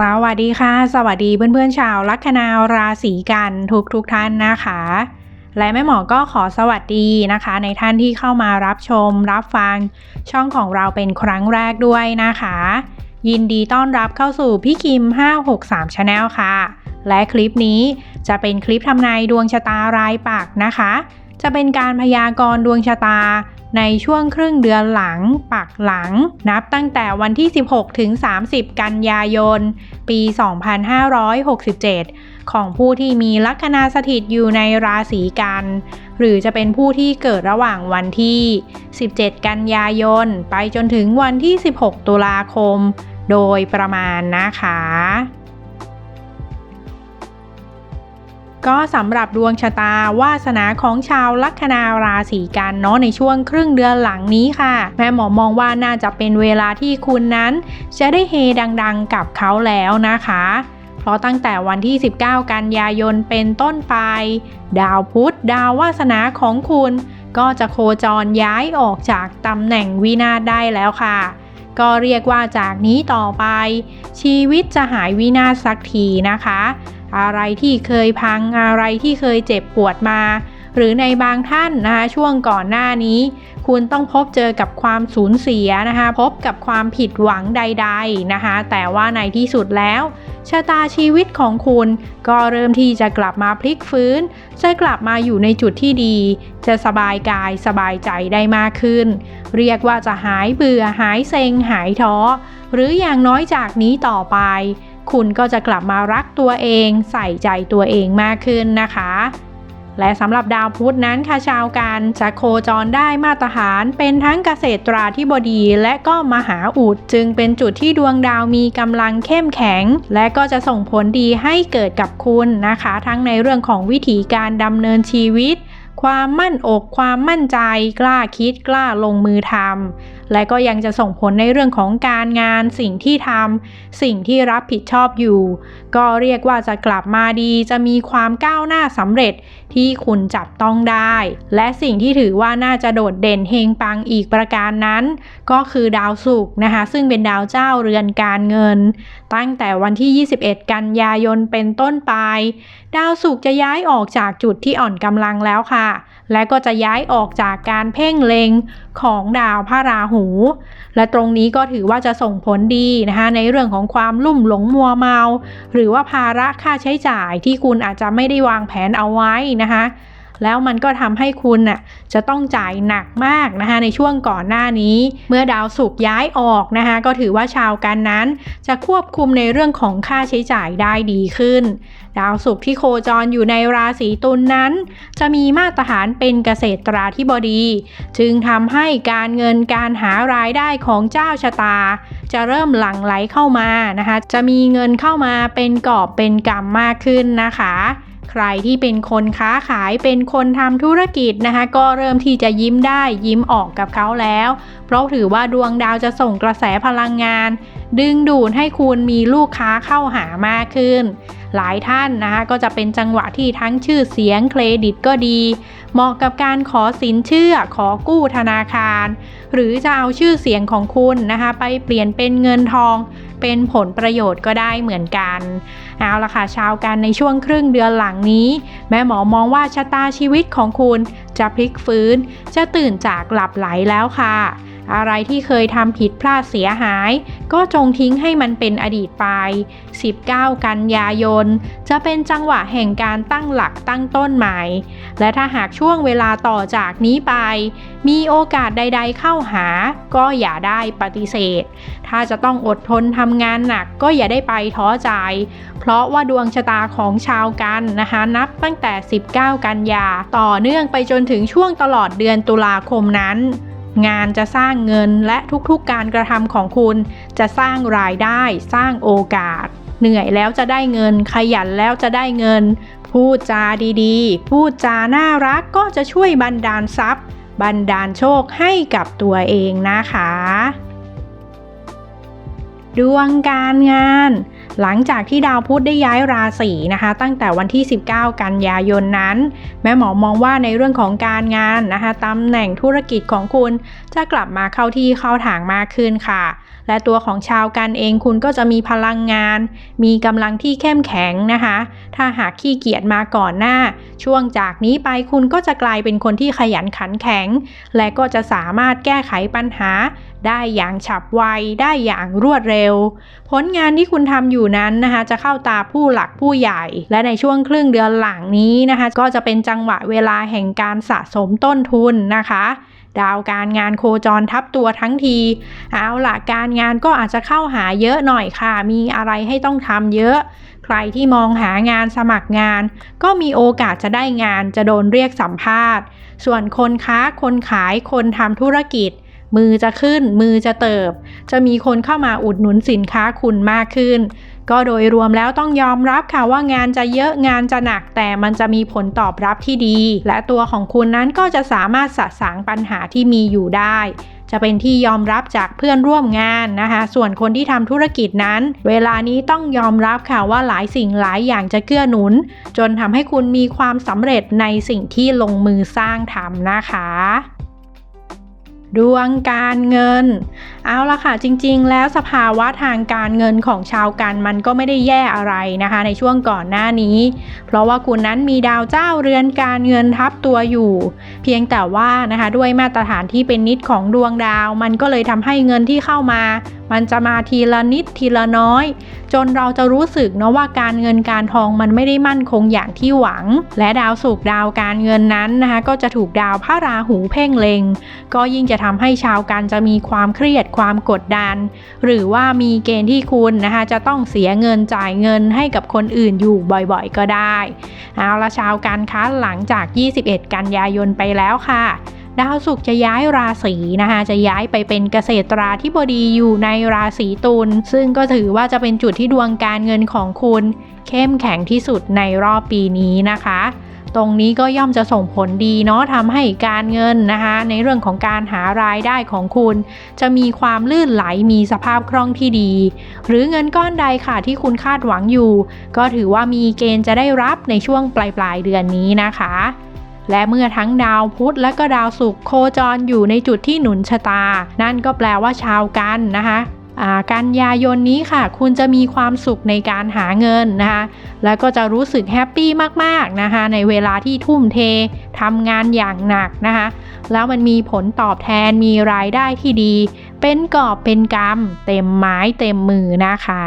สวัสดีค่ะ สวัสดีเพื่อนๆชาวลัคนาราศีกันทุกทุกท่านนะคะ และแม่หมอก็ขอสวัสดีนะคะ ในท่านที่เข้ามารับชม รับฟังช่องของเราเป็นครั้งแรกด้วยนะคะ ยินดีต้อนรับเข้าสู่พี่คิม 563 Channel ค่ะ และคลิปนี้จะเป็นคลิปทำนายดวงชะตารายปักนะคะ จะเป็นการพยากรณ์ดวงชะตา ในช่วงครึ่งเดือนหลัง ปักหลัง นับตั้งแต่วันที่ 16 ถึง 30 กันยายน ปี 2567 ของผู้ที่มีลัคนาสถิตอยู่ในราศีกัน หรือจะเป็นผู้ที่เกิดระหว่างวันที่ 17 กันยายน ไปจนถึงวันที่ 16 ตุลาคม โดยประมาณนะคะ ก็สำหรับดวงชะตาวาสนาของชาวลัคนาราศีกันเนาะในช่วงครึ่งเดือนหลังนี้ค่ะ แม่หมอมองว่าน่าจะเป็นเวลาที่คุณนั้น จะได้เฮดังๆกับเขาแล้วนะคะ เพราะตั้งแต่วันที่ 19 กันยายนเป็นต้นไป ดาวพุธดาววาสนาของคุณ ก็จะโคจรย้ายออกจากตำแหน่งวินาศได้แล้วค่ะก็เรียกว่าจากนี้ต่อไป ชีวิตจะหายวินาศสักทีนะคะ อะไรที่เคยพังอะไรที่เคยเจ็บปวดมา หรือในบางท่านนะคะช่วงก่อนหน้านี้ คุณต้องพบเจอกับความสูญเสียนะคะพบกับความผิดหวังใด ๆนะคะแต่ว่าในที่สุดแล้วชะตาชีวิตของคุณก็เริ่มที่จะกลับมาพลิกฟื้น จะกลับมาอยู่ในจุดที่ดี จะสบายกายสบายใจได้มากขึ้น เรียกว่าจะหายเบื่อหายเซ็งหายท้อ หรืออย่างน้อยจากนี้ต่อไป คุณก็จะกลับมารักตัวเองใส่ใจตัวเองมากขึ้นนะคะ และสำหรับดาวพุธนั้นค่ะชาวการจะโคจรได้มาตรฐานเป็นทั้งเกษตราธิบดี และก็มหาอุดจึงเป็นจุดที่ดวงดาวมีกำลังเข้มแข็ง และก็จะส่งผลดีให้เกิดกับคุณนะคะ ทั้งในเรื่องของวิถีการดำเนินชีวิต ความมั่นอกความมั่นใจ กล้าคิดกล้าลงมือทำและก็ยังจะส่งผลในเรื่องของการงานสิ่งที่ทำสิ่งที่รับผิดชอบอยู่ ก็เรียกว่าจะกลับมาดีจะมีความก้าวหน้าสำเร็จที่คุณจับต้องได้ และสิ่งที่ถือว่าน่าจะโดดเด่นเฮงปังอีกประการนั้น ก็คือดาวศุกร์นะคะ ซึ่งเป็นดาวเจ้าเรือนการเงิน ตั้งแต่วันที่ 21 กันยายนเป็นต้นไป ดาวศุกร์จะย้ายออกจากจุดที่อ่อนกำลังแล้วค่ะและก็จะย้ายออกจากการเพ่งเล็งของดาวพระราหู และตรงนี้ก็ถือว่าจะส่งผลดีนะคะในเรื่องของความลุ่มหลงมัวเมา หรือว่าภาระค่าใช้จ่ายที่คุณอาจจะไม่ได้วางแผนเอาไว้นะคะ แล้วมันก็ทำให้คุณน่ะจะต้องจ่ายหนักมากนะคะในช่วงก่อนหน้านี้ เมื่อดาวศุกร์ย้ายออกนะคะก็ถือว่าชาวกันนั้น จะควบคุมในเรื่องของค่าใช้จ่ายได้ดีขึ้น ดาวศุกร์ที่โคจรอยู่ในราศีตุลนนั้น จะมีมาตรฐานเป็นเกษตราธิบดี จึงทำให้การเงินการหารายได้ของเจ้าชะตา จะเริ่มหลั่งไหลเข้ามานะคะจะมีเงินเข้ามาเป็นกอบเป็นกำมากขึ้นนะคะ ใครที่เป็นคนค้าขายเป็นคนทำธุรกิจนะคะ ก็เริ่มที่จะยิ้มได้ยิ้มออกกับเขาแล้ว เพราะถือว่าดวงดาวจะส่งกระแสพลังงาน ดึงดูดให้คุณมีลูกค้าเข้าหามากขึ้น หลายท่านนะคะก็จะเป็นจังหวะที่ทั้งชื่อเสียงเครดิตก็ดี เหมาะกับการขอสินเชื่อขอกู้ธนาคาร หรือจะเอาชื่อเสียงของคุณนะคะไปเปลี่ยนเป็นเงินทองเป็นผลประโยชน์ก็ได้เหมือนกัน เอาละค่ะชาวกันในช่วงครึ่งเดือนหลังนี้ แม่หมอมองว่าชะตาชีวิตของคุณจะพลิกฟื้น จะตื่นจากหลับไหลแล้วค่ะ อะไรที่เคยทำผิดพลาดเสียหาย ก็จงทิ้งให้มันเป็นอดีตไป 19 กันยายน จะเป็นจังหวะแห่งการตั้งหลักตั้งต้นใหม่ และถ้าหากช่วงเวลาต่อจากนี้ไป มีโอกาสใด ๆ เข้าหา ก็อย่าได้ปฏิเสธ ถ้าจะต้องอดทนทำงานหนักก็อย่าได้ไปท้อใจ เพราะว่าดวงชะตาของชาวกันนะคะนับตั้งแต่ 19 กันยาต่อเนื่องไปจนถึงช่วงตลอดเดือนตุลาคมนั้น งานจะสร้างเงินและทุกๆการกระทำของคุณ จะสร้างรายได้สร้างโอกาส เหนื่อยแล้วจะได้เงิน ขยันแล้วจะได้เงิน พูดจาดีๆ พูดจาน่ารักก็จะช่วยบันดาลทรัพย์ บันดาลโชคให้กับตัวเองนะคะ ดวงการงาน หลังจากที่ดาวพุธได้ย้ายราศีนะคะ ตั้งแต่วันที่ 19 กันยายนนั้น แม่หมอมองว่าในเรื่องของการงานนะคะตำแหน่งธุรกิจของคุณจะกลับมาเข้าที่เข้าทางมากขึ้นค่ะ และตัวของชาวกันเองคุณก็จะมีพลังงาน มีกำลังที่เข้มแข็งนะคะ ถ้าหากขี้เกียจมาก่อนหน้า ช่วงจากนี้ไปคุณก็จะกลายเป็นคนที่ขยันขันแข็ง และก็จะสามารถแก้ไขปัญหา ได้อย่างฉับไวได้อย่างรวดเร็ว ผลงานที่คุณทำอยู่นั้นนะคะจะเข้าตาผู้หลักผู้ใหญ่ และในช่วงครึ่งเดือนหลังนี้นะคะก็จะเป็นจังหวะเวลาแห่งการสะสมต้นทุนนะคะดาวการงานโคจรทับตัวทั้งที เอาละการงานก็อาจจะเข้าหาเยอะหน่อยค่ะ มีอะไรให้ต้องทำเยอะ ใครที่มองหางานสมัครงาน ก็มีโอกาสจะได้งานจะโดนเรียกสัมภาษณ์ ส่วนคนค้าคนขายคนทำธุรกิจ มือจะขึ้น มือจะเติบ จะมีคนเข้ามาอุดหนุนสินค้าคุณมากขึ้น ก็โดยรวมแล้วต้องยอมรับค่ะว่างานจะเยอะงานจะหนักแต่มันจะมีผลตอบรับที่ดี และตัวของคุณนั้นก็จะสามารถสะสางปัญหาที่มีอยู่ได้ จะเป็นที่ยอมรับจากเพื่อนร่วมงานนะคะ ส่วนคนที่ทำธุรกิจนั้น เวลานี้ต้องยอมรับค่ะว่าหลายสิ่งหลายอย่างจะเกื้อหนุน จนทำให้คุณมีความสำเร็จในสิ่งที่ลงมือสร้างทำนะคะ ดวงการเงิน เอาละค่ะจริงๆ แล้วสภาวะทางการเงินของชาวกันมันก็ไม่ได้แย่อะไรนะคะ ในช่วงก่อนหน้านี้ เพราะว่าคุณนั้นมีดาวเจ้าเรือนการเงินทับตัวอยู่ เพียงแต่ว่านะคะด้วยมาตรฐานที่เป็นนิดของดวงดาว มันก็เลยทำให้เงินที่เข้ามามันจะมาทีละนิดทีละน้อย จนเราจะรู้สึกเนาะว่าการเงินการทองมันไม่ได้มั่นคงอย่างที่หวัง และดาวศุกดาวการเงินนั้นนะคะก็จะถูกดาวพระราหูเพ่งเล็ง ก็ยิ่งจะทำให้ชาวกันจะมีความเครียดความกดดัน หรือว่ามีเกณฑ์ที่คุณนะคะจะต้องเสียเงินจ่ายเงินให้กับคนอื่นอยู่บ่อยๆ ก็ได้ เอาละชาวกันคะหลังจาก 21 กันยายนไปแล้วค่ะ ดาวศุกร์จะย้ายราศีนะคะจะย้ายไปเป็นเกษตราธิบดีอยู่ในราศีตุลซึ่งก็ถือว่าจะเป็นจุดที่ดวงการเงินของคุณ เข้มแข็งที่สุดในรอบปีนี้นะคะ ตรงนี้ก็ย่อมจะส่งผลดีเนาะทำให้การเงินนะคะ ในเรื่องของการหารายได้ของคุณ จะมีความลื่นไหลมีสภาพคล่องที่ดี หรือเงินก้อนใดค่ะที่คุณคาดหวังอยู่ ก็ถือว่ามีเกณฑ์จะได้รับในช่วงปลายปลายๆเดือนนี้นะคะ และเมื่อทั้งดาวพุธและก็ดาวศุกร์โคจรอยู่ในจุดที่หนุนชะตา นั่นก็แปลว่าชาวกันนะคะอ่ากันยายนนี้ค่ะ คุณจะมีความสุขในการหาเงินนะคะ แล้วก็จะรู้สึกแฮปปี้มากๆนะคะ ในเวลาที่ทุ่มเททำงานอย่างหนักนะคะ แล้วมันมีผลตอบแทนมีรายได้ที่ดี เป็นกอบเป็นกำเต็มไม้เต็มมือนะคะ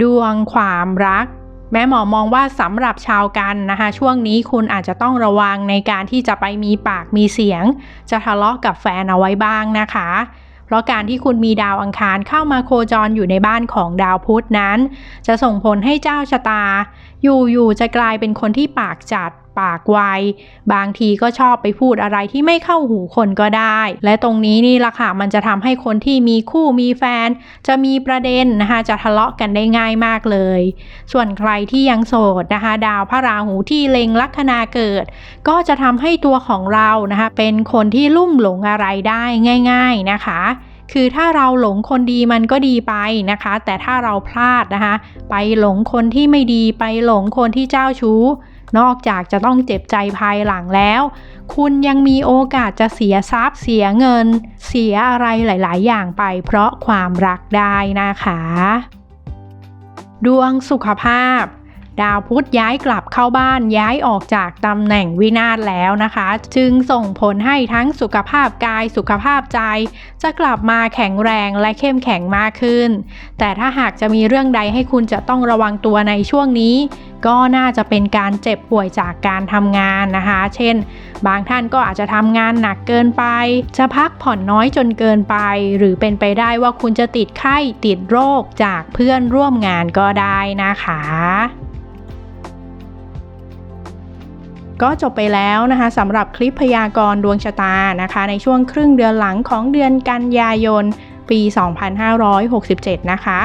ดวงความรัก แม้หมอมองว่าสำหรับชาวกันนะคะ ช่วงนี้คุณอาจจะต้องระวังในการที่จะไปมีปากมีเสียง จะทะเลาะกับแฟนเอาไว้บ้างนะคะ เพราะการที่คุณมีดาวอังคารเข้ามาโคจรอยู่ในบ้านของดาวพุธนั้น จะส่งผลให้เจ้าชะตา อยู่ๆจะกลายเป็นคนที่ปากจัด ปากไว บางทีก็ชอบไปพูดอะไรที่ไม่เข้าหูคนก็ได้ และตรงนี้นี่ละค่ะมันจะทำให้คนที่มีคู่มีแฟน จะมีประเด็นนะคะจะทะเลาะกันได้ง่ายมากเลย ส่วนใครที่ยังโสดนะคะ ดาวพระราหูที่เล็งลัคนาเกิด ก็จะทำให้ตัวของเรานะคะเป็นคนที่ลุ่มหลงอะไรได้ง่าย ๆนะคะคือถ้าเราหลงคนดีมันก็ดีไปนะคะ แต่ถ้าเราพลาดนะคะ ไปหลงคนที่ไม่ดีไปหลงคนที่เจ้าชู้ นอกจากจะต้องเจ็บใจภายหลังแล้ว คุณยังมีโอกาสจะเสียทรัพย์เสียเงิน เสียอะไรหลาย ๆ อย่างไปเพราะความรักได้นะคะ ดวงสุขภาพ ดาวพุธย้ายกลับเข้าบ้านย้ายออกจากตำแหน่งวินาศแล้วนะคะ จึงส่งผลให้ทั้งสุขภาพกายสุขภาพใจ จะกลับมาแข็งแรงและเข้มแข็งมากขึ้น แต่ถ้าหากจะมีเรื่องใดให้คุณจะต้องระวังตัวในช่วงนี้ ก็น่าจะเป็นการเจ็บป่วยจากการทำงานนะคะ เช่น บางท่านก็อาจจะทำงานหนักเกินไป จะพักผ่อนน้อยจนเกินไป หรือเป็นไปได้ว่าคุณจะติดไข้ติดโรคจากเพื่อนร่วมงานก็ได้นะคะ ก็จบไปแล้วนะคะสำหรับคลิปพยากรณ์ดวงชะตานะคะ ในช่วงครึ่งเดือนหลังของเดือนกันยายน ปี 2567 นะคะ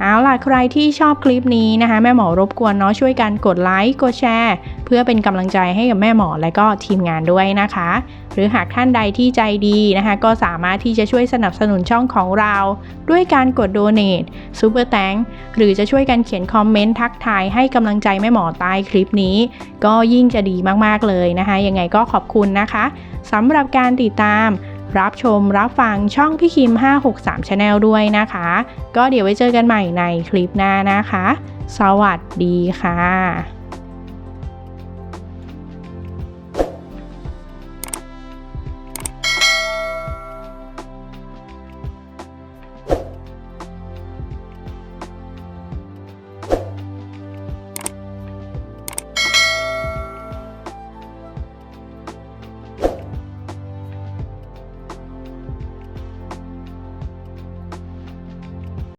เอาล่ะใครที่ชอบคลิปนี้นะคะ แม่หมอรบกวนเนาะช่วยกันกดไลค์กดแชร์ เพื่อเป็นกำลังใจให้กับแม่หมอและก็ทีมงานด้วยนะคะ หรือหากท่านใดที่ใจดีนะคะ ก็สามารถที่จะช่วยสนับสนุนช่องของเรา ด้วยการกดโดเน a t ซูเปอร์แตงหรือจะช่วยกันเขียนคอมเมนต์ทักทายให้กำลังใจแม่หมอใต้คลิปนี้ ก็ยิ่งจะดีมากๆเลยนะคะ ยังไงก็ขอบคุณนะคะสำหรับการติดตาม รับชมรับฟังช่องพี่คิม 563 Channel ด้วยนะคะ ก็เดี๋ยวไว้เจอกันใหม่ในคลิปหน้านะคะ สวัสดีค่ะ